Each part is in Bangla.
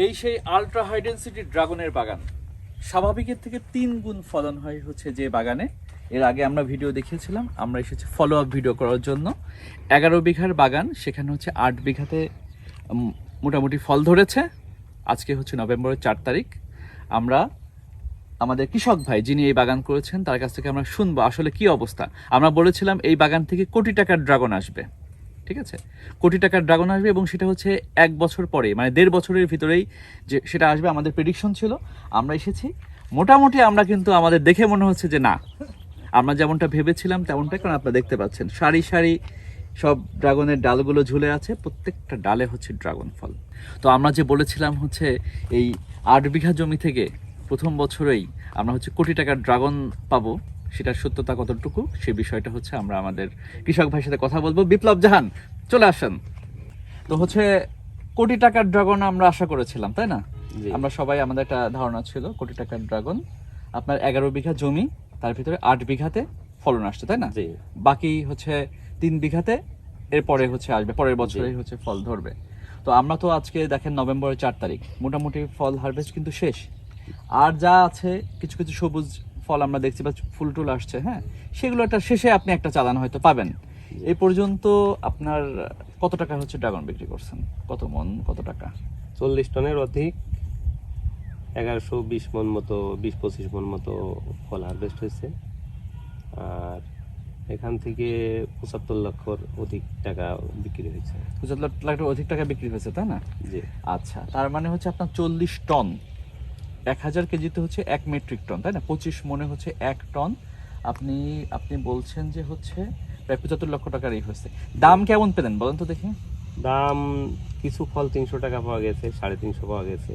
এই সেই আলট্রা হাই ডেন্সিটি ড্রাগনের বাগান। স্বাভাবিকের থেকে তিন গুণ ফলন হয় হচ্ছে যে বাগানে। এর আগে আমরা ভিডিও দেখিয়েছিলাম, আমরা এসেছি ফলো আপ ভিডিও করার জন্য। এগারো বিঘার বাগান, সেখানে হচ্ছে আট বিঘাতে মোটামুটি ফল ধরেছে। আজকে হচ্ছে নভেম্বরের চার তারিখ। আমরা, আমাদের কৃষক ভাই যিনি এই বাগান করেছেন, তার কাছ থেকে আমরা শুনব আসলে কি অবস্থা। আমরা বলেছিলাম এই বাগান থেকে কোটি টাকার ড্রাগন আসবে। ঠিক আছে? কোটি টাকার ড্রাগন আসবে এবং সেটা হচ্ছে এক বছর পরে মানে দেড় বছরের ভিতরেই যে সেটা আসবে, আমাদের প্রেডিকশন ছিল। আমরা এসেছি। মোটামুটি আমরা কিন্তু আমাদের দেখে মনে হচ্ছে যে না, আমরা যেমনটা ভেবেছিলাম তেমনটাই, কারণ আপনারা দেখতে পাচ্ছেন, সারি সারি সব ড্রাগনের ডালগুলো ঝুলে আছে, প্রত্যেকটা ডালে হচ্ছে ড্রাগন ফল। তো আমরা যে বলেছিলাম হচ্ছে এই আট বিঘা জমি থেকে প্রথম বছরেই আমরা হচ্ছে কোটি টাকার ড্রাগন পাবো, সেটার সত্যতা কতটুকু, সে বিষয়টা হচ্ছে আমরা আমাদের কৃষক ভাইয়ের সাথে কথা বলব। বিপ্লব জাহান চলে আসেন। তো হচ্ছে কোটি টাকার ড্রাগন আমরা আশা করেছিলাম তাই না? আমরা সবাই আমাদের একটা ধারণা ছিল কোটি টাকার ড্রাগন আপনার এগারো বিঘা জমি তার ভিতরে আট বিঘাতে ফলন আসছে তাই না? বাকি হচ্ছে তিন বিঘাতে এরপরে হচ্ছে আসবে পরের বছরেই হচ্ছে ফল ধরবে। তো আমরা তো আজকে দেখেন নভেম্বরের চার তারিখ মোটামুটি ফল হারভেস্ট কিন্তু শেষ। আর যা আছে কিছু কিছু সবুজ ফল আমরা দেখছি বা ফুল টুল আসছে হ্যাঁ? সেগুলো একটা শেষে আপনি একটা চালান হয়তো পাবেন। এই পর্যন্ত আপনার কত টাকা হচ্ছে ড্রাগন বিক্রি করছেন? কত মন কত টাকা? চল্লিশ টনের অধিক। এগারোশো বিশ মন মতো বিশ পঁচিশ মন মতো ফল হারভেস্ট হয়েছে। আর এখান থেকে পঁচাত্তর লক্ষর অধিক টাকা বিক্রি হয়েছে। পঁচাত্তর লাখ অধিক টাকা বিক্রি হয়েছে তাই না? জি। আচ্ছা তার মানে হচ্ছে আপনার চল্লিশ টন। এক হাজার কেজিতে হচ্ছে এক মেট্রিক টন তাই না? পঁচিশ মনে হচ্ছে এক টন আপনি আপনি বলছেন যে হচ্ছে প্রায় পঁচাত্তর লক্ষ টাকার এই হয়েছে। দাম কেমন পেলেন বলেন তো দেখি। দাম কিছু ফল তিনশো টাকা পাওয়া গেছে সাড়ে তিনশো পাওয়া গেছে।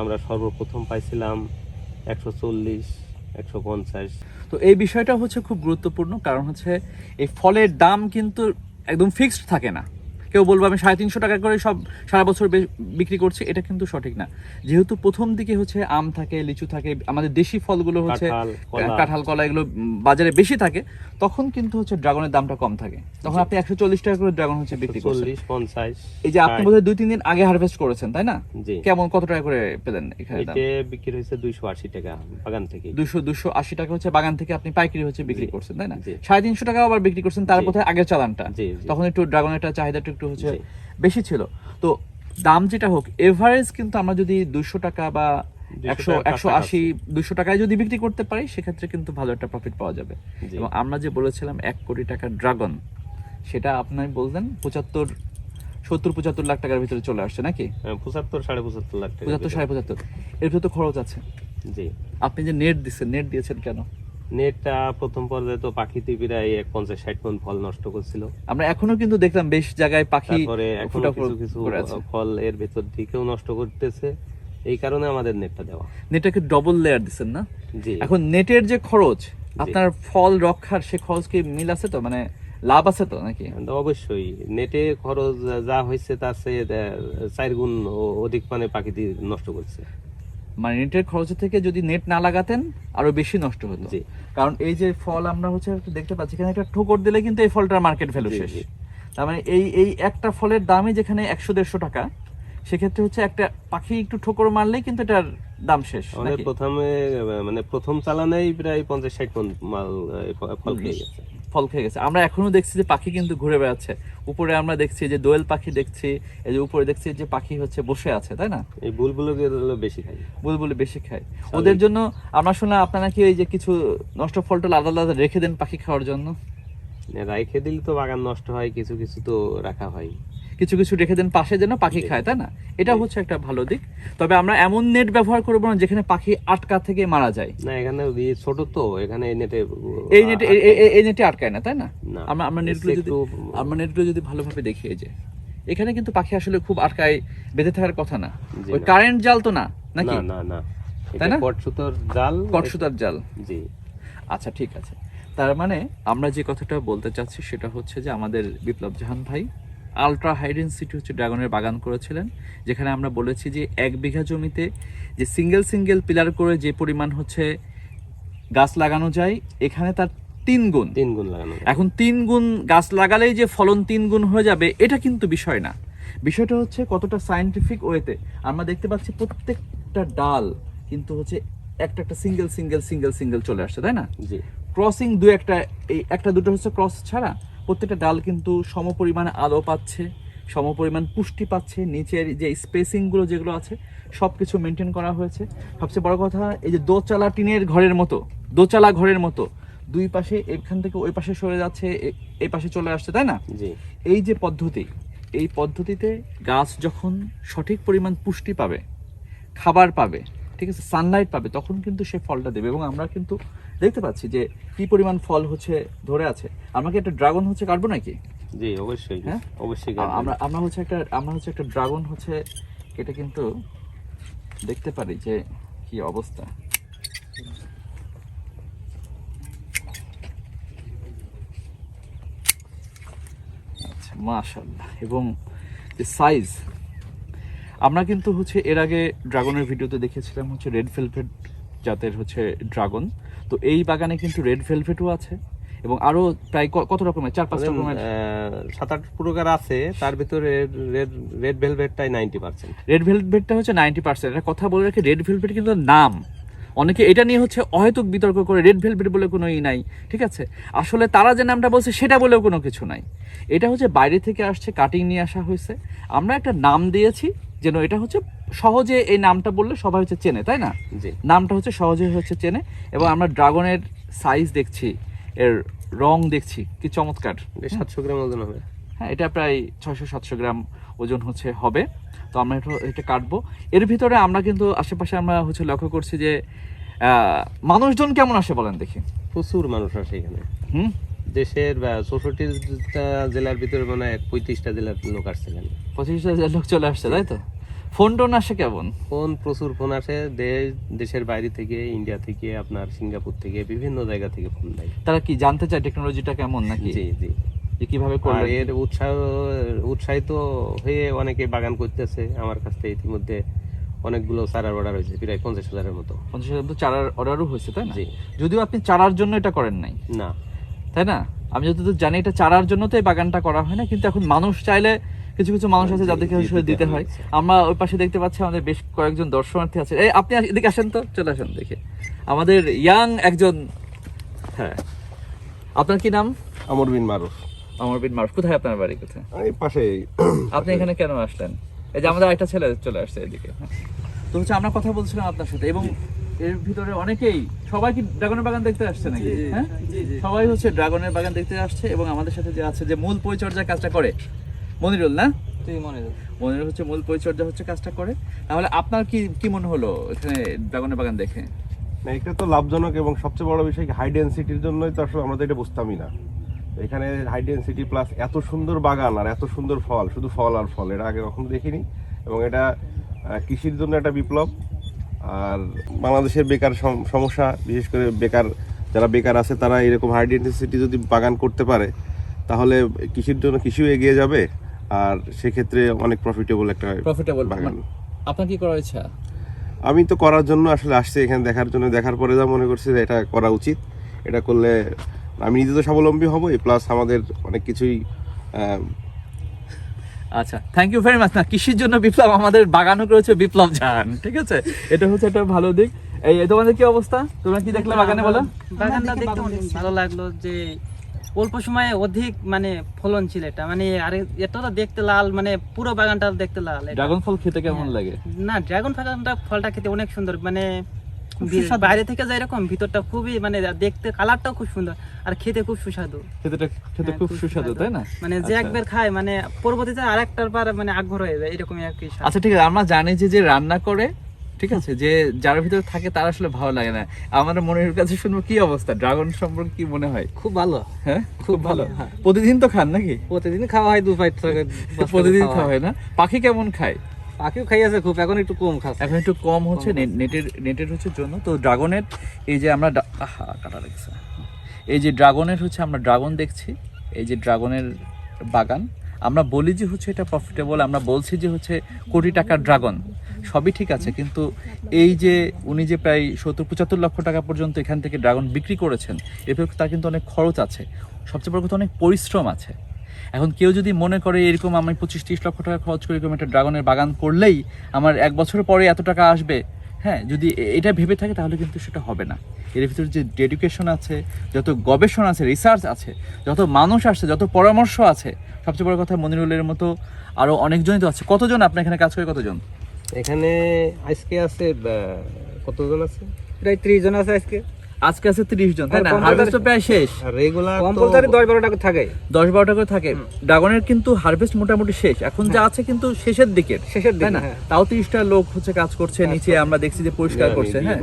আমরা সর্বপ্রথম পাইছিলাম একশো চল্লিশ একশো পঞ্চাশ। তো এই বিষয়টা হচ্ছে খুব গুরুত্বপূর্ণ কারণ হচ্ছে এই ফলের দাম কিন্তু একদম ফিক্সড থাকে না। কেউ বলব আমি সাড়ে তিনশো টাকা করে সব সারা বছর বিক্রি করছি এটা কিন্তু সঠিক না। যেহেতু প্রথম দিকে হচ্ছে আম থাকে লিচু থাকে আমাদের দেশি ফলগুলো হচ্ছে কাঁঠাল, কলা। এগুলো বাজারে বেশি থাকে তখন কিন্তু হচ্ছে ড্রাগনের দামটা কম থাকে। তখন আপনি একশো চল্লিশ টাকা করে ড্রাগন হচ্ছে বিক্রি করছেন। এই যে আপনি বোধহয় দুই তিন দিন আগে হারভেস্ট করেছেন তাই না? কেমন কত টাকা করে পেলেন এখানে বিক্রি হয়েছে দুইশো আশি টাকা বাগান থেকে। দুশো দুশো আশি টাকা হচ্ছে বাগান থেকে আপনি পাইকারি হচ্ছে বিক্রি করছেন তাই না? সাড়ে তিনশো টাকাও আবার বিক্রি করছেন তার জি। পথে আগের চালানটা। তখন একটু ড্রাগনেরটা চাহিদাটা একটু হচ্ছে বেশি ছিল। তো দাম যেটা হোক এভারেজ কিন্তু আমরা যদি দুশো টাকা বা একশো একশো আশি দুশো টাকায় যদি বিক্রি করতে পারি সেক্ষেত্রে কিন্তু ভালো একটা প্রফিট পাওয়া যাবে। এবং আমরা যে বলেছিলাম এক কোটি টাকার ড্রাগন সেটা আপনি বলতেন পঁচাত্তর সত্তর পঁচাত্তর লাখ টাকার ভিতরে চলে আসছে নাকি? হ্যাঁ, পঁচাত্তর সাড়ে পঁচাত্তর লাখ পঁচাত্তর সাড়ে পঁচাত্তর। এর ভিতরে তো খরচ আছে। জি। আপনি যে নেট দিচ্ছেন নেট দিয়েছেন কেন? নেটটা প্রথম পর্যায়ে তো পাখিতে প্রায় এক পঞ্চাশ ষাট মন ফল নষ্ট করছিল। আমরা এখনও কিন্তু দেখলাম বেশ জায়গায় পাখি তারপরে এখনও কিছু কিছু ফল এর ভেতর দিকেও নষ্ট করতেছে। এই কারণে আমাদের নেটটা দেওয়া। নেটটাকে ডবল লেয়ার দিচ্ছেন না? জি। এখন নেটের যে খরচ আপনার ফল রক্ষার সে খরচ কি মিল আছে তো? মানে লাভ আছে তো নাকি? অবশ্যই। নেটে খরচ যা হয়েছে তার চেয়ে চার গুণ অধিক মানে পাখিটি নষ্ট করছে। মানে নেটের খরচ থেকে যদি নেট না লাগাতেন আরও বেশি নষ্ট হতো। কারণ এই যে ফল আমরা হচ্ছে দেখতে পাচ্ছি এখানে একটা ঠোকর দিলে কিন্তু এই ফলটার মার্কেট ভ্যালু শেষ। তার মানে এই এই একটা ফলের দামই যেখানে একশো দেড়শো টাকা সেক্ষেত্রে হচ্ছে একটা পাখি একটু ঠোকর মারলেই কিন্তু এটার দাম শেষ প্রথমে মানে প্রথম চালানেই প্রায় পঞ্চাশ ষাট মাল ফল খেয়ে গেছে। ফল খেয়ে গেছে। আমরা এখনও দেখছি যে পাখি কিন্তু ঘুরে বেড়াচ্ছে। উপরে আমরা দেখছি যে দোয়েল পাখি দেখছি এই যে উপরে দেখছি যে পাখি হচ্ছে বসে আছে তাই না? এই বুলবুলকে বেশি খায়। বুলবুলি বেশি খায়। ওদের জন্য আমরা শোনা আপনারা নাকি ওই যে কিছু নষ্ট ফল টল আলাদা আলাদা রেখে দেন পাখি খাওয়ার জন্য? রেখে দিলে তো বাগান নষ্ট হয় কিছু কিছু তো রাখা হয়। কিছু কিছু রেখে দেন পাশে যেন পাখি খায় তাই না? এটা হচ্ছে একটা ভালো দিক। তবে আমরা এমন নেট ব্যবহার করব না যেখানে পাখি আটকা থেকে মারা যায়। না এখানে ছোট তো এখানে এই নেটে এই নেটে এই নেটে আটকায় না তাই না? আমরা আমরা নেটগুলো যদি আমরা নেটগুলো যদি ভালোভাবে দেখি এই যে এখানে কিন্তু পাখি আসলে খুব আটকায় বেঁধে থাকার কথা না। ওই কারেন্ট জাল তো না নাকি? না না তাই না? কট সুতোর জাল কটসুতার জাল। জি। আচ্ছা ঠিক আছে। তার মানে আমরা যে কথাটা বলতে চাচ্ছি সেটা হচ্ছে যে আমাদের বিপ্লব জাহান ভাই আলট্রা হাই ডেন্সিটি হচ্ছে ড্রাগনের বাগান করেছিলেন যেখানে আমরা বলেছি যে এক বিঘা জমিতে যে সিঙ্গেল সিঙ্গেল পিলার করে যে পরিমাণ হচ্ছে গাছ লাগানো যায় এখানে তার তিন গুণ। তিন গুণ লাগানো এখন তিন গুণ গাছ লাগালেই যে ফলন তিন গুণ হয়ে যাবে এটা কিন্তু বিষয় না। বিষয়টা হচ্ছে কতটা সায়েন্টিফিক ওয়েতে। আমরা দেখতে পাচ্ছি প্রত্যেকটা ডাল কিন্তু হচ্ছে একটা একটা সিঙ্গেল সিঙ্গেল সিঙ্গেল সিঙ্গেল চলে আসছে তাই না? জি। ক্রসিং দু একটা এই একটা দুটো হচ্ছে ক্রস ছাড়া প্রত্যেকটা ডাল কিন্তু সমপরিমাণে আলো পাচ্ছে সমপরিমাণ পুষ্টি পাচ্ছে নিচের যে স্পেসিংগুলো যেগুলো আছে সব কিছু মেনটেন করা হয়েছে। সবচেয়ে বড় কথা এই যে দোচালা টিনের ঘরের মতো দোচালা ঘরের মতো দুই পাশে এখান থেকে ওই পাশে সরে যাচ্ছে এই পাশে চলে আসছে তাই না? এই যে পদ্ধতি এই পদ্ধতিতে গাছ যখন সঠিক পরিমাণ পুষ্টি পাবে খাবার পাবে ঠিক আছে সানলাইট পাবে তখন কিন্তু সে ফলটা দেবে। এবং আমরা কিন্তু দেখতে পাচ্ছি যে কি পরিমাণ ফল হচ্ছে ধরে আছে। আমাকে একটা ড্রাগন হচ্ছে কাটবো নাকি? জি অবশ্যই হ্যাঁ? অবশ্যই আমরা আমরা হচ্ছে একটা আমরা হচ্ছে একটা ড্রাগন হচ্ছে এটা কিন্তু দেখতে পারি যে কি অবস্থা। আচ্ছা মাশাআল্লাহ এবং যে সাইজ আমরা কিন্তু হচ্ছে এর আগে ড্রাগনের ভিডিওতে দেখেছিলাম হচ্ছে রেড ভেলভেট জাতের হচ্ছে ড্রাগন। তো এই বাগানে কিন্তু রেড ভেলভেটও আছে এবং আরও প্রায় কত রকমের? চার পাঁচ রকমের? সাত আট প্রকার আছে তার ভিতরে রেড রেড ভেলভেটটাই নাইনটি পার্সেন্ট রেড ভেলভেটটা হচ্ছে নাইনটি পার্সেন্ট একটা কথা বলে রাখি রেড ভেলভেট কিন্তু নাম। অনেকে এটা নিয়ে হচ্ছে অহেতুক বিতর্ক করে রেড ভেলভেট বলে কোনো ই নাই ঠিক আছে? আসলে তারা যে নামটা বলছে সেটা বলেও কোনো কিছু নাই। এটা হচ্ছে বাইরে থেকে আসছে কাটিং নিয়ে আসা হয়েছে। আমরা একটা নাম দিয়েছি যেন এটা হচ্ছে সহজে এই নামটা বললে সবাই হচ্ছে চেনে তাই না? জি। নামটা হচ্ছে সহজে হচ্ছে চেনে এবং আমরা ড্রাগনের সাইজ দেখছি এর রং দেখছি কি চমৎকার। সাতশো গ্রাম ওজন হবে। হ্যাঁ এটা প্রায় ছয়শো সাতশো গ্রাম ওজন হচ্ছে হবে। তো আমরা এটা এটা কাটবো। এর ভিতরে আমরা কিন্তু আশেপাশে আমরা হচ্ছে লক্ষ্য করছি যে মানুষজন কেমন আসে বলেন দেখি। প্রচুর মানুষ আসে এখানে। হুম? দেশের চৌষট্টিটা জেলার ভিতরে মানে পঁয়ত্রিশটা জেলার লোক আসছে এখানে। পঁচিশ হাজার লোক চলে আসছে তাই তো? ফোন টোন আসে কেমন? ফোন প্রচুর ফোন আসে। দেশ দেশের বাইরে থেকে ইন্ডিয়া থেকে আপনার সিঙ্গাপুর থেকে বিভিন্ন জায়গা থেকে ফোন দেয়। তারা কি জানতে চায় টেকনোলজিটা কেমন নাকি? জি জি। যে কীভাবে করলে? এর উৎসাহ উৎসাহিত হয়ে অনেকে বাগান করতেছে। আমার কাছ থেকে ইতিমধ্যে অনেকগুলো চারার অর্ডার হয়েছে প্রায় পঞ্চাশ হাজারের মতো। পঞ্চাশ হাজার তো চারার অর্ডারও হয়েছে তাই না? যদিও আপনি চারার জন্য এটা করেন নাই। না। তাই না? আমি যতদূর জানি এটা চারার জন্য তো এই বাগানটা করা হয় না কিন্তু এখন মানুষ চাইলে কিছু কিছু মানুষ আছে যাদেরকে আসলে দিতে হয়। আমরা ওই পাশে দেখতে পাচ্ছি আমাদের বেশ কয়েকজন দর্শনার্থী আছে। এই আপনি এদিকে আসেন তো চলে আসেন দেখে। আমাদের ইয়াং একজন হ্যাঁ। আপনার কি নাম? আমর বিন মারুফ। আমার বিন মারুফ। কোথায় আপনার বাড়ি কোথায়? এই পাশে আপনি এখানে কেন আসলেন? এই যে আমাদের একটা ছেলে চলে আসছে এদিকে। হ্যাঁ। তো হচ্ছে আমরা কথা বলছিলাম আপনার সাথে এবং এর ভিতরে অনেকেই সবাই কি ড্রাগনের বাগান দেখতে আসছে নাকি? হ্যাঁ? সবাই হচ্ছে ড্রাগনের বাগান দেখতে আসছে এবং আমাদের সাথে যে আছে যে মূল পরিচর্যা কাজটা করে মনিরুল না? মনে। মনিরুল। হচ্ছে মূল পরিচর্যা হচ্ছে কাজটা করে। তাহলে আপনার কি কি মনে হলো এখানে ড্রাগনের বাগান দেখে? না, এটা তো লাভজনক এবং সবচেয়ে বড় বিষয় হাই ডেন্সিটির জন্যই তো আসলে আমরা তো এটা বুঝতামই না। এখানে হাই ডেন্সিটি প্লাস এত সুন্দর বাগান আর এত সুন্দর ফল শুধু ফল আর ফল এটা আগে কখনো দেখিনি। এবং এটা কৃষির জন্য একটা বিপ্লব। আর বাংলাদেশের বেকার সম- সমস্যা বিশেষ করে বেকার যারা বেকার আছে তারা এরকম হাই ডেন্সিটি যদি বাগান করতে পারে তাহলে কৃষির জন্য কৃষিও এগিয়ে যাবে আর সেক্ষেত্রে অনেক প্রফিটেবল একটা প্রফিটেবল বাগান। আপনার কি করার ইচ্ছা? আমি তো করার জন্য আসলে আসছি এখানে দেখার জন্য দেখার পরে যা মনে করছি যে এটা করা উচিত। এটা করলে আমি নিজে তো স্বাবলম্বী হবই প্লাস আমাদের অনেক কিছুই আচ্ছা থ্যাংক ইউ ভেরি মাচ না কৃষির জন্য বিপ্লব আমাদের বাগানও করেছে বিপ্লব জান ঠিক আছে? এটা হচ্ছে একটা ভালো দিক। এই তোমাদের কি অবস্থা? তোমরা কি দেখলে বাগানে বলো? বাগানটা দেখতে অনেক ভালো লাগল যে অল্প সময়ে অধিক মানে ফলন ছিল এটা। মানে আর এতটা দেখতে লাল মানে পুরো বাগানটা দেখতে লাল ড্রাগন ফল খেতে কেমন লাগে? না ড্রাগন ফাগানটা ফলটা খেতে অনেক সুন্দর। মানে বাইরে থেকে যায় এরকম ভিতরটা খুবই মানে দেখতে কালারটাও খুব সুন্দর আর খেতে খুব সুস্বাদু। খেতে খেতে হ্যাঁ, খুব সুস্বাদু তাই না? মানে যে আচ্ছা। একবার খায় মানে পরবর্তীতে আরেকটার পর মানে আগ্রহ হয়ে যায় এরকমই আর কি আচ্ছা ঠিক আছে আমরা জানি যে যে রান্না করে ঠিক আছে যে যার ভিতরে থাকে তার আসলে ভালো লাগে না। আমার মনের কাছে শুনব কি অবস্থা ড্রাগন সম্পর্কে কি মনে হয়? খুব ভালো। হ্যাঁ? খুব ভালো। প্রতিদিন তো খান নাকি? প্রতিদিন খাওয়া হয় দু প্রতিদিন খাওয়া হয় না? পাখি কেমন খায়? পাখিও খাইয়াছে খুব এখন একটু কম খাচ্ছে। এখন একটু কম হচ্ছে নেট- নেটের নেটের হচ্ছে জন্য। তো ড্রাগনের এই যে আমরা আহা কাটা লাগছে। এই যে ড্রাগনের হচ্ছে আমরা ড্রাগন দেখছি। এই যে ড্রাগনের বাগান। আমরা বলি যে হচ্ছে এটা প্রফিটেবল আমরা বলছি যে হচ্ছে কোটি টাকার ড্রাগন। সবই ঠিক আছে কিন্তু এই যে উনি যে প্রায় সত্তর পঁচাত্তর লক্ষ টাকা পর্যন্ত এখান থেকে ড্রাগন বিক্রি করেছেন এরপর তার কিন্তু অনেক খরচ আছে। সবচেয়ে বড় কথা অনেক পরিশ্রম আছে। এখন কেউ যদি মনে করে এরকম আমি পঁচিশ ত্রিশ লক্ষ টাকা খরচ করে এরকম একটা ড্রাগনের বাগান করলেই আমার এক বছর পরে এত টাকা আসবে হ্যাঁ যদি এটা ভেবে থাকে তাহলে কিন্তু সেটা হবে না। এর ভিতরে যে ডেডিকেশন আছে, যত গবেষণা আছে, রিসার্চ আছে, যত মানুষ আসছে, যত পরামর্শ আছে, সবচেয়ে বড় কথা মনিরুলের মতো আরও অনেকজনই তো আছে। কতজন আপনার এখানে কাজ করে কতজন? এখানে আজকে আছে কতজন আছে? প্রায় ত্রিশ জন আছে আজকে আজকে আছে তিরিশ জন তাই না? হারভেস্ট প্রায় শেষ। রেগুলার কম্পালসারি টাকা থাকে। টাকা থাকে। ড্রাগনের কিন্তু হারভেস্ট মোটামুটি শেষ। এখন যা আছে কিন্তু শেষের দিকে। শেষের দিকে, না? হ্যাঁ। তাও তিরিশটা লোক হচ্ছে কাজ করছে নিচে আমরা দেখছি যে পরিষ্কার করছে হ্যাঁ।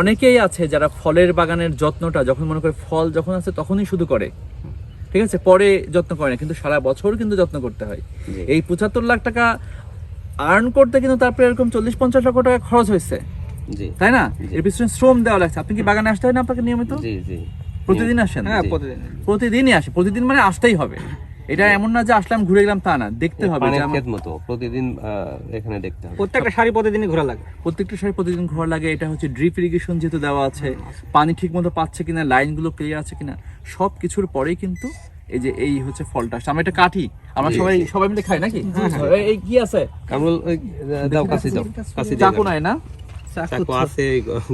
অনেকেই আছে যারা ফলের বাগানের যত্নটা যখন মনে করে ফল যখন আছে তখনই শুধু করে। ঠিক আছে? পরে যত্ন করে না কিন্তু সারা বছর কিন্তু যত্ন করতে হয়। এই পঁচাত্তর লাখ টাকা আর্ন করতে কিন্তু তারপরে এরকম চল্লিশ পঞ্চাশ লক্ষ টাকা খরচ হয়েছে। তাই না? এর পিছনে শ্রম দেওয়া লাগছে। আপনি কি বাগানে আসতে হয় না আপনাকে নিয়মিত? জি জি। প্রতিদিন আসেন? হ্যাঁ প্রতিদিন। প্রতিদিনই আসে। প্রতিদিন মানে আসতেই হবে। এটা এমন না যে আসলাম ঘুরে গেলাম তা না। দেখতে হবে যে আমার- মতো। প্রতিদিন এখানে দেখতে হবে। প্রত্যেকটা শাড়ি প্রতিদিনই ঘোরা লাগে। প্রত্যেকটা সারি প্রতিদিন ঘর লাগে। এটা হচ্ছে ড্রিপ ইরিগেশন যেহেতু দেওয়া আছে পানি ঠিক মতো পাচ্ছে কিনা লাইনগুলো ক্লিয়ার আছে কিনা সব কিছুর পরেই কিন্তু এই যে এই হচ্ছে ফলটা আসছে। আমরা এটা কাটি। আমরা সবাই সবাই মিলে খাই নাকি? এই- এই কি আছে? কামরুল দাও কাছে দাও। কাছে চাকু নাই না? চাকু আছে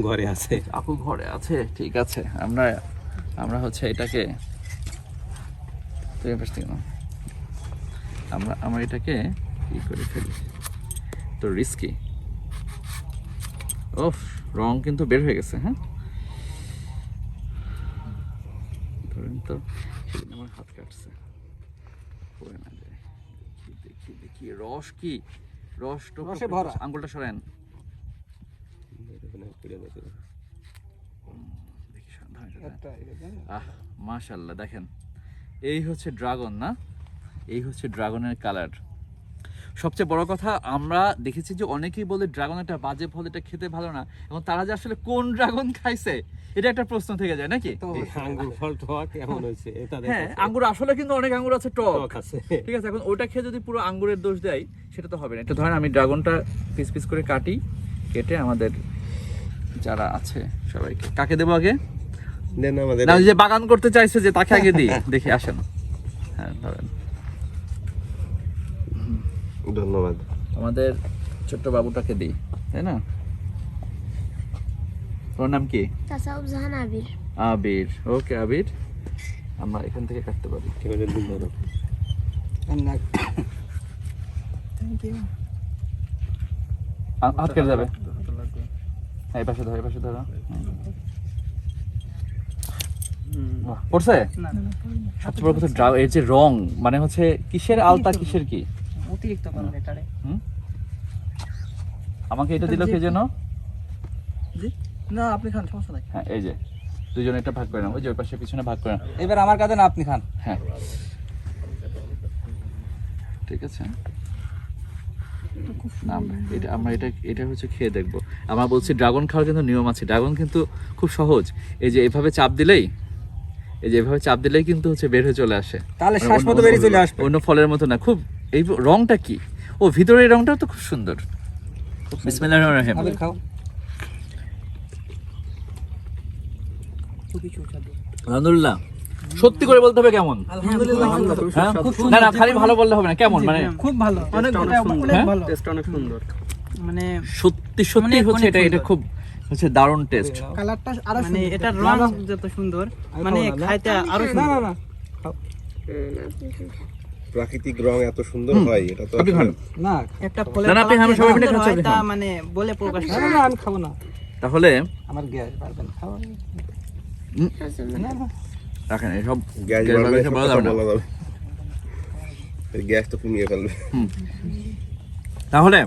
ঘরে আছে। আপু ঘরে আছে ঠিক আছে। আমরা আমরা হচ্ছে এটাকে তুমি পাশ থেকে আমরা আমরা এটাকে কি করে ফেলি? তো রিস্কি ওফ রং কিন্তু বের হয়ে গেছে হ্যাঁ? ধরেন তো সেদিন আমার হাত কাটছে। পড়ে না যায়। দেখি দেখি দেখি। রস কি? রস তো রসে ভরা। আঙ্গুলটা সরেন। আহ মাশাল্লাহ দেখেন। এই হচ্ছে ড্রাগন না? এই হচ্ছে ড্রাগনের কালার। সবচেয়ে বড় কথা আমরা দেখেছি যে অনেকেই বলে ড্রাগন একটা বাজে ফল এটা খেতে ভালো না। এবং তারা যে আসলে কোন ড্রাগন খাইছে এটা একটা প্রশ্ন থেকে যায় নাকি? আঙ্গুর ফল টক কেমন হয়েছে? হ্যাঁ আঙ্গুর আসলে কিন্তু অনেক আঙ্গুর আছে টক। টক আছে। ঠিক আছে এখন ওটা খেয়ে যদি পুরো আঙ্গুরের দোষ দেয় সেটা তো হবে না। এটা ধরেন আমি ড্রাগনটা পিস পিস করে কাটি কেটে আমাদের যারা আছে সবাইকে। কাকে দেবো আগে? দেন আমাদের। না যে বাগান করতে চাইছে যে তাকে আগে দিই। দেখি আসেন। হ্যাঁ ধরেন। ধন্যবাদ। আমাদের ছোট্ট বাবুটাকে দিই তাই না? তোর নাম কি? জাহান আবির। আবির। ওকে আবির। আমরা এখান থেকে কাটতে পারি। এবারে দিন ধরো। আ- হাত কেটে যাবে। এই পাশে ধরো এই পাশে ধরো। পড়ছে? সবচেয়ে বড় কথা ড্রা- এর যে রং মানে হচ্ছে কিসের আলতা কিসের কি? অতিরিক্ত কালার এটারে হুম? আমাকে এটা দিল কে যেন? না আপনি খান সমস্যা নাই। হ্যাঁ এই যে। দুজন এটা ভাগ করে নাও। ওই যে ওই পাশে পিছনে ভাগ করে নাও। এবার আমার কাছে না আপনি খান। হ্যাঁ। ঠিক আছে। এটা আমরা এটা এটা হচ্ছে খেয়ে দেখব। আমরা বলছি ড্রাগন খাওয়ার কিন্তু নিয়ম আছে। ড্রাগন কিন্তু খুব সহজ। এই যে এভাবে চাপ দিলেই এই যে এভাবে চাপ দিলেই কিন্তু হচ্ছে বের হয়ে চলে আসে। তাহলে মানে শ্বাস মতো বেরিয়ে চলে অন্য- আসবে। অন্য ফলের মতো না। খুব এই রংটা কি? ও ভিতরে এই রংটাও তো খুব সুন্দর। বিসমিল্লাহির রহমানির রহিম। খাও। আলহামদুলিল্লাহ। সত্যি করে বলতে হবে কেমন? হ্যাঁ না না খালি ভালো বললে হবে না। কেমন? মানে খুব ভালো। অনেক হ্যাঁ? সুন্দর। মানে সত্যি সত্যি হচ্ছে এটা এটা খুব হচ্ছে দারুণ টেস্ট কালারটা আরও মানে এটার রং যত সুন্দর মানে খাইতে আরও না না না। প্রাকৃতিক রং এত সুন্দর হয় এটা তো আপনি খান। না একটা ফলের না, আপনি যে সবাই মিলে খাচ্ছি, হয় তা মানে বলে প্রকাশ না না। আমি খাব না। তাহলে আমার গ্যাস পারবেন খাওয়া না। রাখেন এসব গ্যাস বলা যাবে। তো কমিয়ে ফেলবে। তাহলে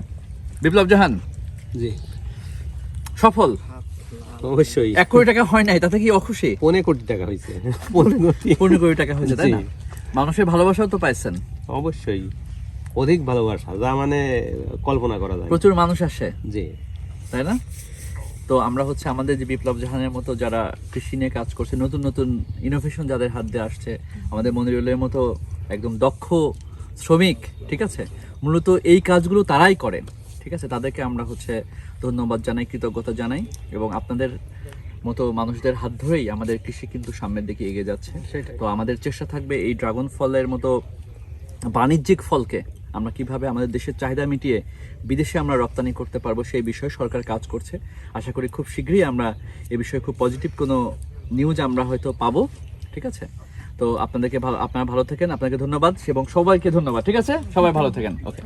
বিপ্লব জাহান জি। সফল? অবশ্যই। এক কোটি টাকা হয় নাই তাতে কি অখুশি পনেরো কোটি টাকা হয়েছে। পনেরো কোটি। পনেরো কোটি টাকা হয়েছে তাই না? মানুষের ভালোবাসাও তো পাইছেন। অবশ্যই। অধিক ভালোবাসা যা মানে কল্পনা করা যায়। প্রচুর মানুষ আসে। জি। তাই না? তো আমরা হচ্ছে আমাদের যে বিপ্লব জাহানের মতো যারা কৃষি নিয়ে কাজ করছে নতুন নতুন ইনোভেশন যাদের হাত দিয়ে আসছে আমাদের মনিরুলের মতো একদম দক্ষ শ্রমিক ঠিক আছে? মূলত এই কাজগুলো তারাই করেন ঠিক আছে? তাদেরকে আমরা হচ্ছে ধন্যবাদ জানাই কৃতজ্ঞতা জানাই এবং আপনাদের মতো মানুষদের হাত ধরেই আমাদের কৃষি কিন্তু সামনের দিকে এগিয়ে যাচ্ছে। তো আমাদের চেষ্টা থাকবে এই ড্রাগন ফলের মতো বাণিজ্যিক ফলকে আমরা কীভাবে আমাদের দেশের চাহিদা মিটিয়ে বিদেশে আমরা রপ্তানি করতে পারব সেই বিষয়ে সরকার কাজ করছে। আশা করি খুব শীঘ্রই আমরা এ বিষয়ে খুব পজিটিভ কোনো নিউজ আমরা হয়তো পাবো ঠিক আছে? তো আপনাদেরকে ভালো আপনারা ভালো থাকেন আপনাকে ধন্যবাদ এবং সবাইকে ধন্যবাদ ঠিক আছে? সবাই ভালো থাকেন। ওকে।